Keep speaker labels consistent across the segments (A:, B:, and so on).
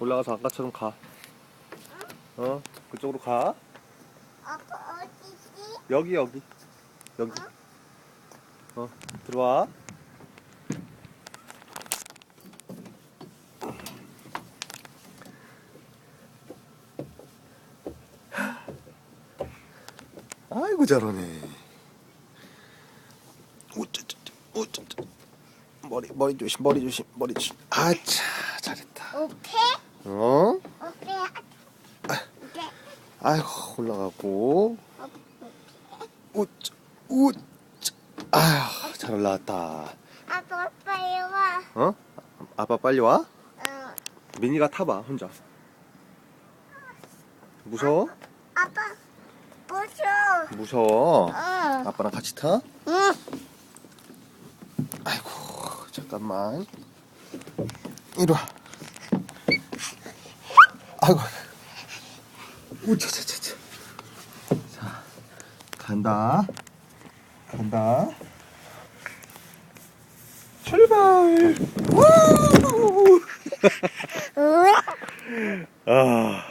A: 올라가서 아까처럼 가. 어, 그쪽으로 가.
B: 아빠 어디지?
A: 여기, 여기. 여기. 어, 들어와. 아이고, 잘하네. 우쩌쩌, 우쩌쩌. 머리, 머리 조심, 머리 조심, 머리 조심. 아차, 잘했다.
B: 오케이?
A: 어?
B: 오케이. 오케이.
A: 아이고 올라가고 우짜 우짜 아휴 잘 올라왔다
B: 아빠 빨리 와.
A: 어? 아빠 빨리 와
B: 어.
A: 미니가 타봐 혼자 무서워?
B: 아빠 무서워.
A: 무서워
B: 어.
A: 아빠랑 같이 타?
B: 응.
A: 아이고 잠깐만 이리 와 아이고. 우차차차차. 자 간다. 간다. 출발! 우! 아.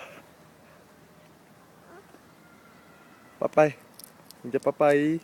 A: 빠빠이. 이제 빠빠이